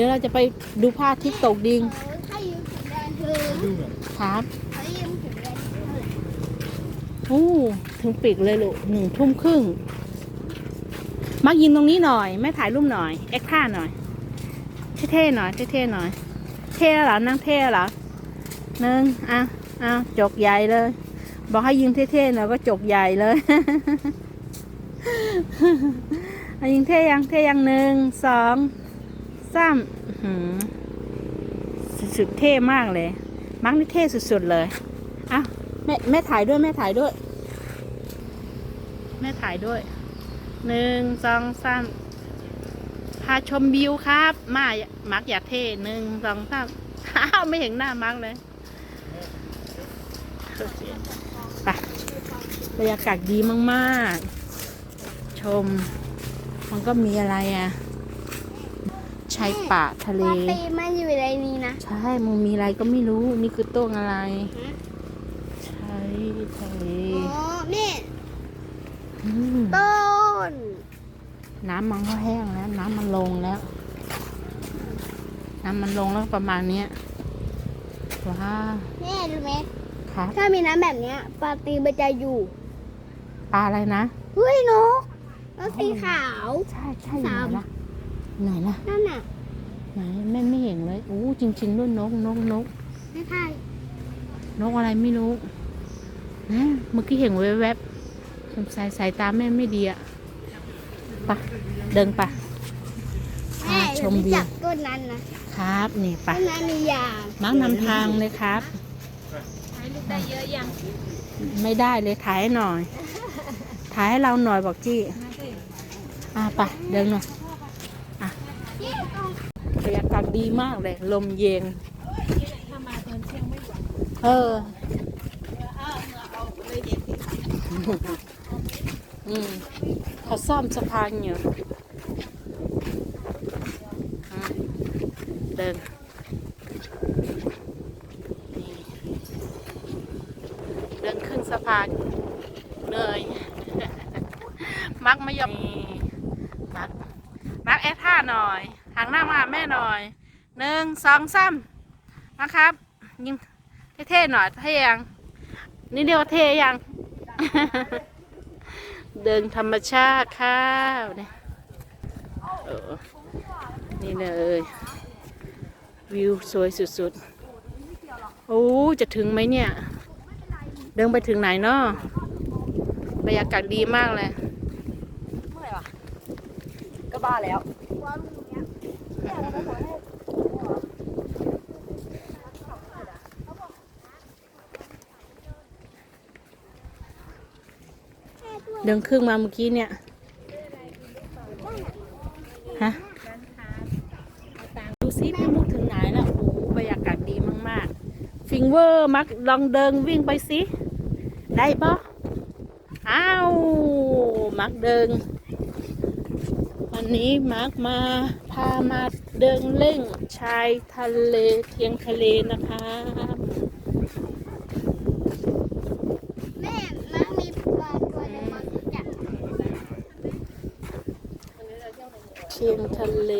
ดี๋ยวเราจะไปดูพระอาทิตย์ตกดิงถ้ายืมถุงแดงคือครับเขายืมถุงแดงคือโอ้ถึงปิดเลยลูกหนึ่งทุ่มครึ่งมายิงตรงนี้หน่อยแม่ถ่ายรูปหน่อยเอ็กท่าหน่อยเท่ๆหน่อยเท่ๆหน่อย เท่เหรอนั่งเท่เหรอหนึ่งอะอะจกใหญ่เลย บอกให้ยิงเท่ๆหน่อยก็จกใหญ่เลยยิงเท่ยังเท่ยังหนึ่งสอง สามอื้อหือสุดๆเท่มากเลย มักนี่เท่สุดๆเลยอะแม่แม่ถ่ายด้วยแม่ถ่ายด้วย แม่ถ่ายด้วยหนึ่งสองสามพาชมวิวครับ มามักอยากเท่หนึ่งสองสามอ้าวไม่เห็นหน้ามักเลยไปบรรยากาศดีมาก ๆ ชม มันก็มีอะไรอะ ชายป่าทะเลปาตีมันอยู่ในนี้นะ ใช่มึงมีอะไรก็ไม่รู้ นี่คือต้นอะไร ฮะ ใช่ทะเลอ๋อนี่อืมต้น น้ำมันก็แห้งแล้ว น้ำมันลงแล้ว น้ำมันลงแล้วประมาณเนี้ยว้าวนี่รู้ไหมครับถ้ามีน้ำแบบเนี้ยปลาตีมันจะอยู่ ปลาอะไรนะ เฮ้ยนกนกสีขาว ใช่ใช่อยู่ไหนล่ะ ไหนล่ะ นั่นน่ะไหนแม่ไม่เห็นเลยอู้จริงๆด้วยนกนกนกไม่ใช่นกอะไรไม่รู้นะเมื่อกี้เห็นแวบๆสงสัยสายตาแม่ไม่ดีอะไปะเดินไปะแม่ชมวิวรู้จักต้นนั้นนะครับนี่ไปต้นนั้นมียางมักนำทางเลยครับถ่ายรูปได้เยอะยังไม่ได้เลยถ่ายให้หน่อย ถ่ายให้เราหน่อยบอกจี้อะไปเดินหน่อย อะบรรยากาศดีมากเลย ลมเย็นเอออืมเขาซ่อมสะพานอยู่เดินเดินขึ้นสะพานเหนื่อยมักไม่ยอม มักแอดท่าหน่อยหางหน้ามาแม่หน่อยหนึ่งสองสามมาครับยิงเท่ๆหน่อยเท่ยังนี่เดียวเท่ยัง เดินธรรมชาติข้าวเนี่ยเออนี่เลยวิวสวยสุดๆ โอ้ จะถึงไหมเนี่ย เดินไปถึงไหนเนาะบรรยากาศดีมากเลย้าแล้วเดินครึ่งมาเมื่อกี้เนี่ย ฮะ ดูซิพี่มุกถึงไหนแล้วโอ้โหบรรยากาศดีมาก ๆ ฟิงเวอร์มักลองเดินวิ่งไปสิ ได้ปะอ้าว มักเดิน วันนี้มักมาพามาเดินเล่นชายทะเลเทียงทะเลนะคะแม่มันมีปลาตัวหนึงมันจับเชียงทะเล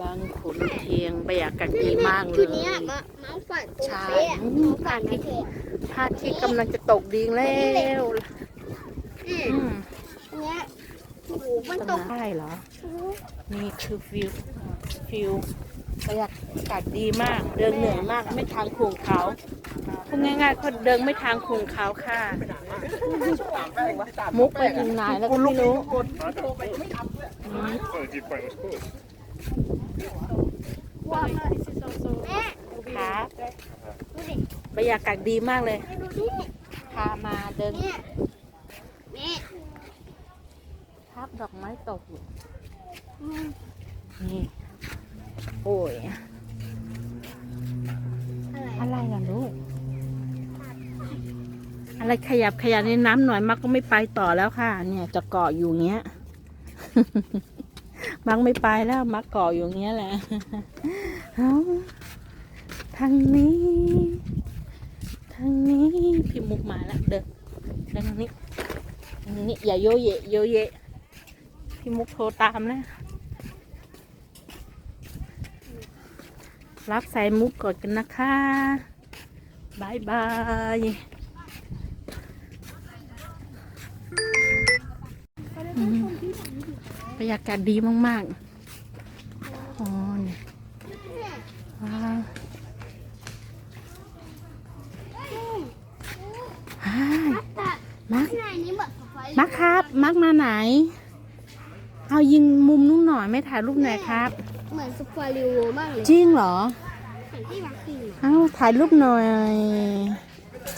บางขุนเทียงบรรยากาศดีมากเลทียเนี้ย มามาฝันตัวใช่เป๊ะมาฝันไม่เทพระอาทิตย์กำลังจะตกดิงแล้วอืม อืม อันเนี้ยโอ้โห มันตต้กได้เหรอ นี่คือฟิวฟิวบรรยากาศดีมาก เดินเหนื่อยมาก ไม่ทางขุงเขาพูดง่ายๆก็เดินไม่ทางขุงเขาค่ะ มุกไปถึงไหนแล้วก็ไม่รู้อืมแม่ครับดูดิบรรยากาศดีมากเลยแม่ดูดิพามาเดิน เนี่ยแม่ ทับ ดอกไม้ตกอยู่อืมนี่โอ้ยอะไรอะไรล่ะลูกอะไรขยับขยับในน้ำหน่อยมักก็ไม่ไปต่อแล้วค่ะ เนี่ย จะเกาะอยู่เงี้ย มักไม่ไปแล้ว มักเกาะอยู่เงี้ยแหละเอาทางนี้ ทางนี้พี่มุกมาแล้วเดินเดินทางนี้ทางนี้อย่าโยเยะโยเยะ พี่มุกโทรตามแล้วรับสายมุกก่อนกันนะคะบายบายอืมบรรยากาศดีมากๆ อ๋อเนี่ยว้าวฮ่ายมักข้างในนี้เหมือนไฟมักครับ มักมาไหน เอายิงมุมนู้นหน่อยไม่ถ่ายรูปหน่อยครับ เหมือนสควอริโวมากเลยจริงเหรอเหมือนที่วัคซีนอะเอาถ่ายรูปหน่อย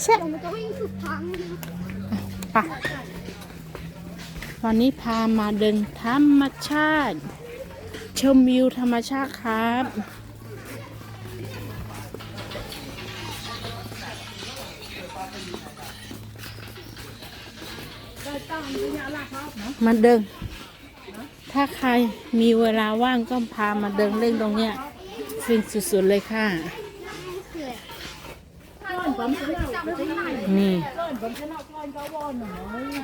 เช่มันจะวิ่งสุดทางเลยปะวันนี้พามาเดินธรรมชาติ ชมวิวธรรมชาติครับมาเดิน ถ้าใครมีเวลาว่างก็พามาเดินเล่นตรงเนี้ยฟินสุดๆเลยค่ะ นี่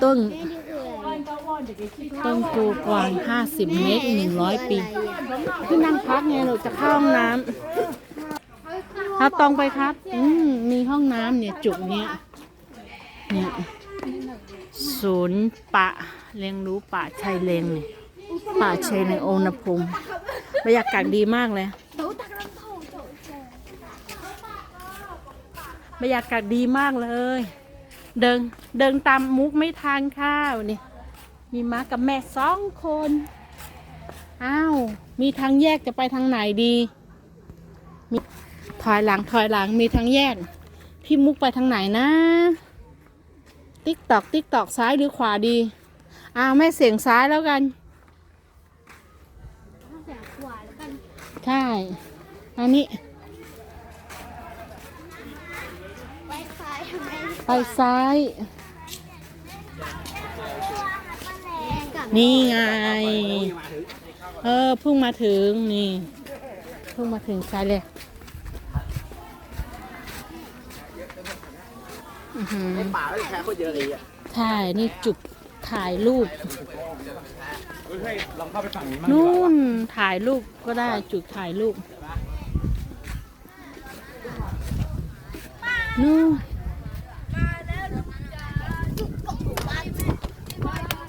ต้น ต้นกูกวางห้าสิบเมตรหนึ่งร้อยปี ที่นั่งพักไงเราจะเข้าห้องน้ำเราตรงไปครับ อืมมีห้องน้ำเนี่ย จุกเนี้ย เนี่ย ศูนย์ปะเลี้ยงรู้ป่าชัยเลงเนี่ย ป่าชัยในโอนภูมิบรรยากาศดีมากเลยบรรยากาศดีมากเลย เดินเดินตามมุกไม่ทานข้าวนี่มีม้ากับแม่สองคนอ้าวมีทางแยกจะไปทางไหนดี มีถอยหลังถอยหลังมีทางแยก พี่มุกไปทางไหนนะ ติ๊กตอกติ๊กตอกซ้ายหรือขวาดีอ้าวแม่เสียงซ้ายแล้วกัน แสงขวาแล้วกันใช่อันนี้ ไปซ้ายทำไมไปซ้าย กลับนี่ไง เออเพิ่งมาถึงนี่เพิ่งมาถึงซ้ายเลยอื้อหือป่าแล้วแค่คนเยอะเลยอะ ใช่ นี่จุด ถ่ายรูปเฮ้ยลองเข้าไปฝั่งนี้มั้งนู่นถ่ายรูปก็ได้จุดถ่ายรูปนู่น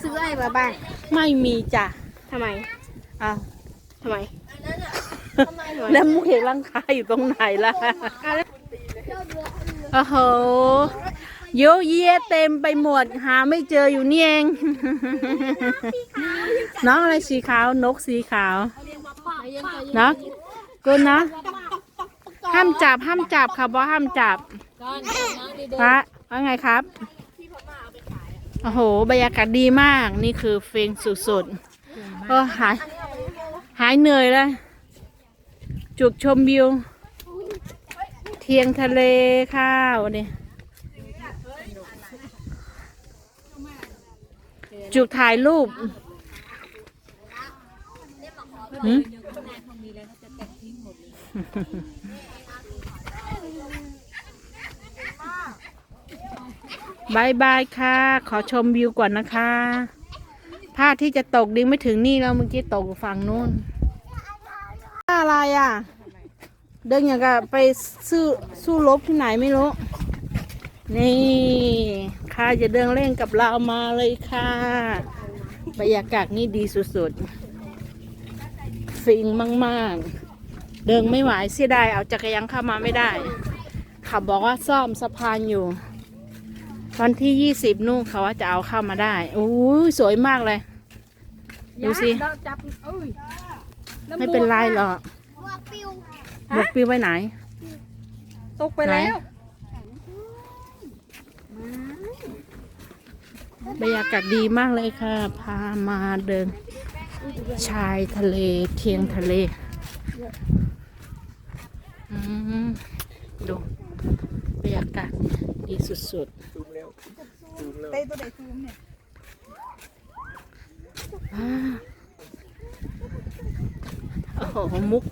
ซื้ออะไรมาบ้างไม่มีจ้ะทำไมอ้าวทำไมแล้วมุกเห็นร่างกายอยู่ตรงไหนล่ะโอ้โห เยอะแยะเต็มไปหมดหาไม่เจออยู่นี่เอง น้องอะไรสีขาวนกสีขาวเนาะกุนนะห้ามจับห้ามจับค่ะบอห้ามจับพระว่าไงครับโอ้โหบรรยากาศดีมากนี่คือเฟงสุดๆก็หาย หายเหนื่อยเลยจุดชมวิว เทียงทะเลข้าวนี่ จุดถ่ายรูปหืมบายบายค่ะ ขอชมวิวก่อนนะคะพระอาที่จะตกดิงไม่ถึงนี่แล้วเมื่อกี้ตกอยู่ฝั่งนู้นอะไรอะ เดินอย่างกับไปสู้สู้รบที่ไหนไม่รู้ นี่ ข้าจะเดินเล่นกับเรามาเลยค่ะบรรยากาศนี่ดีสุดๆฟิงมากๆ เดินไม่ไหวเสียดายเอาจักรยานเข้ามาไม่ได้เขาบอกว่าซ่อมสะพานอยู่วันที่ยี่สิบนู่นเขาว่าจะเอาเข้ามาได้โอ้ยสวยมากเลย ดูสิจับเอ้ยไม่เป็นไรหรอกว่าปิวหมวกปิวไว้ไหน ตกไปแล้ว บรรยากาศดีมากเลยค่ะ พามาเดิน ชายทะเลเทียงทะเลอืมดูบรรยากาศดีสุดซูมเร็วซูมเร็วเต้ตัวไหนซูมเนี่ยๆอ่าโอ้โหมุก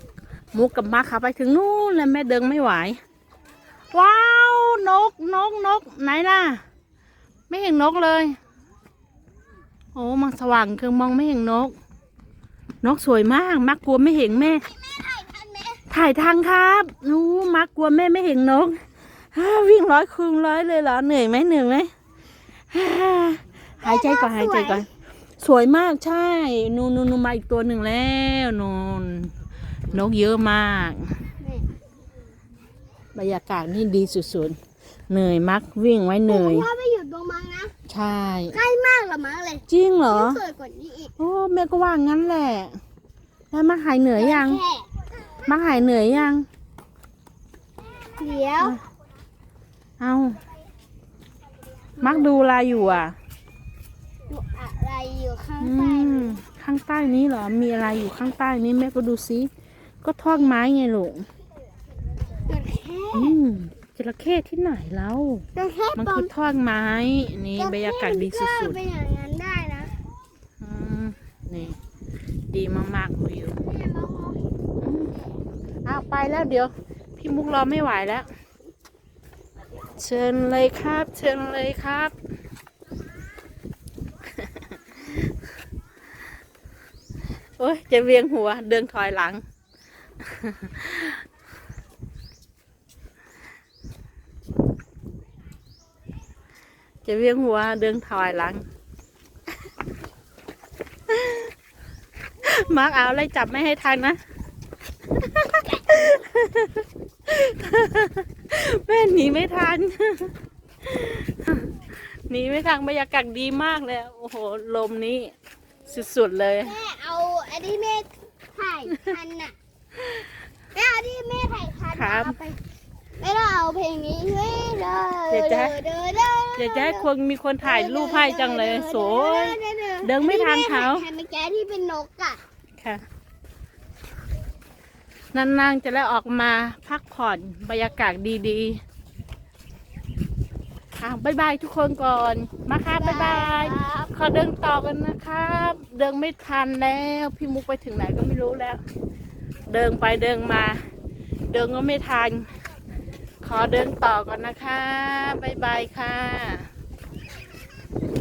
มุกกับมาค่ะไปถึงนู่นเลยแม่เดินไม่ไหว ว้าว นกนกนกไหนล่ะ ไม่เห็นนกเลย โอ้มันสว่างคือมองไม่เห็นนก นกสวยมาก มักกลัวไม่เห็นแม่ ถ่ายทันไหมถ่ายทางครับนู้มักกลัวแม่ไม่เห็นนกฮ่าวิ่งร้อยคูณร้อยเลยเหรอเหนื่อยไหมเหนื่อยไหมฮ่าหายใจก่อนหายใจก่อนสวยมากใช่นูนนูนนูนมาอีกตัวหนึ่งแล้วนูนนกเยอะมากนี่บรรยากาศนี่ดีสุดๆเหนื่อยมักวิ่งไว้เหนื่อย ใช่ ใกล้มากละมั้งเลยจริงเหรอสวยกว่านี้อีกโอ้แม่ก็ว่างั้นแหละ แล้วมักหายเหนื่อยยัง แค่มักหายเหนื่อยยัง เดี๋ยวเอามักดูอะไรอยู่อะ ดูอะไรอยู่ข้างอืใต้ม ข้างใต้นี้เหรอ มีอะไรอยู่ข้างใต้นี้แม่ก็ดูซิ ก็ทอดไม้ไงลูก มันแค่อืม จระเข้ที่ไหนแล้วมันแค่มันตรคืงอทอดไม้ นี่บรรยากาศดีสุก็ดเป็นอย่างนั้นได้นะๆอืมนี่ดีมากๆวิวแม่มองอืมอ้าวไปแล้วเดี๋ยว พี่มุกรอไม่ไหวแล้ว เชิญเลยครับ เชิญเลยครับ โอ้ยจะเวียงหัวเดินถอยหลัง จะเวียงหัวเดินถอยหลัง มาร์กเอาอะไรจับไม่ให้ทันนะ แม่หนีไม่ทัน หนีไม่ทันบรรยากาศดีมากเลย โอ้โห ลมนี้ สุดๆเลย แม่เอาอันที่แม่ถ่ายทันน่ะ แม่เอาที่แม่ถ่ายทันครับ เอาไป ไม่ต้องเอาเพลงนี้เฮ้ยเด้อเดี๋ยวจะให้เด้อเด้ออยากจะให้คนมีคนถ่ายรูปให้จังเลยสวย เดินไม่ทันเขาที่แม่ถ่ยทันเมื่อกี้ที่เป็นนกอะค่ะนานๆจะได้ออกมาพักผ่อนบรรยากาศดีๆค่ะบ๊ายบายทุกคนก่อนมาค่ะบ๊ายบาย ครับขอเดินต่อกันนะครับ เดินไม่ทันแล้ว พี่มุกไปถึงไหนก็ไม่รู้แล้ว เดินไปเดินมา เดินก็ไม่ทัน ขอเดินต่อก่อนนะคะ บ๊ายบายค่ะ